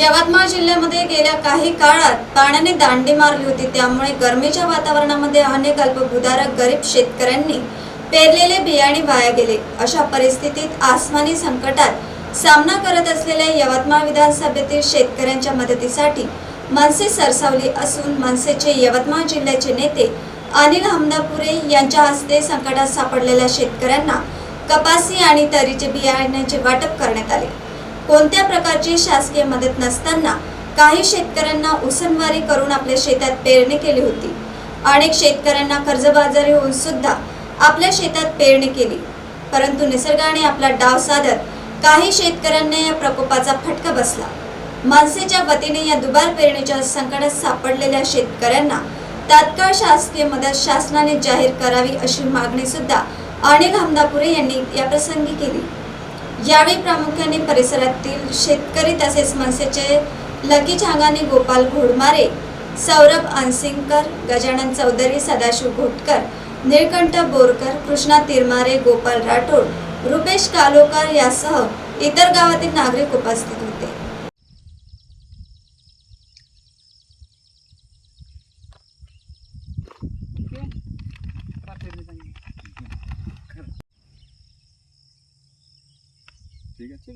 यवतमाळ जिल्ह्यामध्ये गेल्या काही काळात पाण्याने दांडी मारली होती. त्यामुळे गरमीच्या वातावरणामध्ये अनेक अल्पभूधारक गरीब शेतकऱ्यांनी पेरलेले बियाणे वाया गेले. अशा परिस्थितीत आसमानी संकटात सामना करत असलेल्या यवतमाळ विधानसभेतील शेतकऱ्यांच्या मदतीसाठी मनसे सरसावली असून मनसेचे यवतमाळ जिल्ह्याचे नेते अनिल हमदापुरे यांच्या हस्ते संकटात सापडलेल्या शेतकऱ्यांना कपासी आणि तरीचे बियाण्याचे वाटप करण्यात आले. कोणत्या प्रकारची शासकीय मदत नसताना काही शेतकऱ्यांना उसनवारी करून आपल्या शेतात पेरणी केली होती. अनेक शेतकऱ्यांना कर्जबाजारी होऊन सुद्धा आपल्या शेतात पेरणी केली. परंतु निसर्गाने आपला डाव साधत काही शेतकऱ्यांना या प्रकोपाचा फटका बसला. मनसेच्या वतीने या दुबार पेरणीच्या संकटात सापडलेल्या शेतकऱ्यांना तात्काळ शासकीय मदत शासनाने जाहीर करावी अशी मागणी सुद्धा अनिल हमदापुरे यांनी याप्रसंगी केली. यावेळी प्रामुख्याने परिसरातील शेतकरी तसेच मनसेचे लकी छांगाने गोपाल घोडमारे सौरभ अनसिंगकर गजानन चौधरी सदाशिव घोटकर निळकंठ बोरकर कृष्णा तिरमारे गोपाल राठोड रुपेश कालोकर यासह इतर गावातील नागरिक उपस्थित होते. ঠিক আছে?